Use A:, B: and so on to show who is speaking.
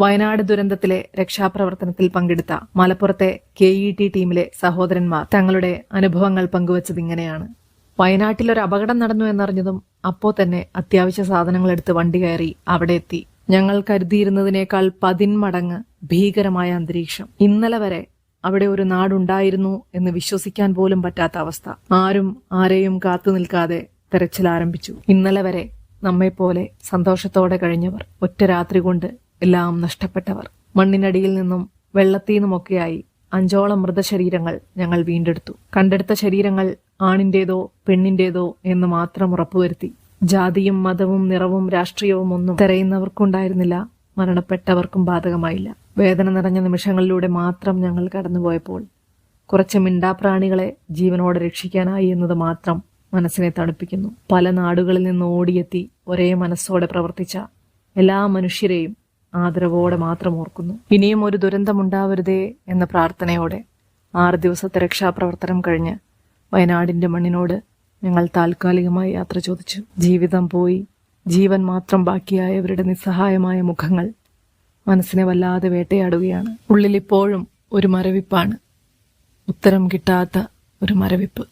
A: വയനാട് ദുരന്തത്തിലെ രക്ഷാപ്രവർത്തനത്തിൽ പങ്കെടുത്ത മലപ്പുറത്തെ കെ ഇ ടി ടീമിലെ സഹോദരന്മാർ തങ്ങളുടെ അനുഭവങ്ങൾ പങ്കുവച്ചത് ഇങ്ങനെയാണ്. വയനാട്ടിൽ ഒരു അപകടം നടന്നു എന്നറിഞ്ഞതും അപ്പോ തന്നെ അത്യാവശ്യ സാധനങ്ങൾ എടുത്ത് വണ്ടി കയറി അവിടെ എത്തി. ഞങ്ങൾ കരുതിയിരുന്നതിനേക്കാൾ പതിന്മടങ്ങ് ഭീകരമായ അന്തരീക്ഷം. ഇന്നലെ വരെ അവിടെ ഒരു നാടുണ്ടായിരുന്നു എന്ന് വിശ്വസിക്കാൻ പോലും പറ്റാത്ത അവസ്ഥ. ആരും ആരെയും കാത്തു നിൽക്കാതെ തെരച്ചിൽ ആരംഭിച്ചു. ഇന്നലെ വരെ നമ്മെപ്പോലെ സന്തോഷത്തോടെ കഴിഞ്ഞവർ ഒറ്റ രാത്രി കൊണ്ട് എല്ലാം നഷ്ടപ്പെട്ടവർ. മണ്ണിനടിയിൽ നിന്നും വെള്ളത്തിൽ നിന്നുമൊക്കെയായി അഞ്ചോളം മൃതശരീരങ്ങൾ ഞങ്ങൾ വീണ്ടെടുത്തു. കണ്ടെടുത്ത ശരീരങ്ങൾ ആണിന്റേതോ പെണ്ണിന്റേതോ എന്ന് മാത്രം ഉറപ്പുവരുത്തി. ജാതിയും മതവും നിറവും രാഷ്ട്രീയവും ഒന്നും തിരയുന്നവർക്കുണ്ടായിരുന്നില്ല. മരണപ്പെട്ടവർക്കും ബാധകമായില്ല. വേദന നിറഞ്ഞ നിമിഷങ്ങളിലൂടെ മാത്രം ഞങ്ങൾ കടന്നുപോയപ്പോൾ കുറച്ച് മിണ്ടാപ്രാണികളെ ജീവനോടെ രക്ഷിക്കാനായി എന്നത് മാത്രം മനസ്സിനെ തണുപ്പിക്കുന്നു. പല നാടുകളിൽ നിന്ന് ഓടിയെത്തി ഒരേ മനസ്സോടെ പ്രവർത്തിച്ച എല്ലാ മനുഷ്യരെയും ആദരവോടെ മാത്രം ഓർക്കുന്നു. ഇനിയും ഒരു ദുരന്തമുണ്ടാവരുതേ എന്ന പ്രാർത്ഥനയോടെ ആറ് ദിവസത്തെ രക്ഷാപ്രവർത്തനം കഴിഞ്ഞ് വയനാടിന്റെ മണ്ണിനോട് ഞങ്ങൾ താൽക്കാലികമായി യാത്ര ചോദിച്ചു. ജീവിതം പോയി. ജീവൻ മാത്രം ബാക്കിയായവരുടെ നിസ്സഹായമായ മുഖങ്ങൾ മനസ്സിനെ വല്ലാതെ വേട്ടയാടുകയാണ്. ഉള്ളിലിപ്പോഴും ഒരു മരവിപ്പാണ്. ഉത്തരം കിട്ടാത്ത ഒരു മരവിപ്പ്.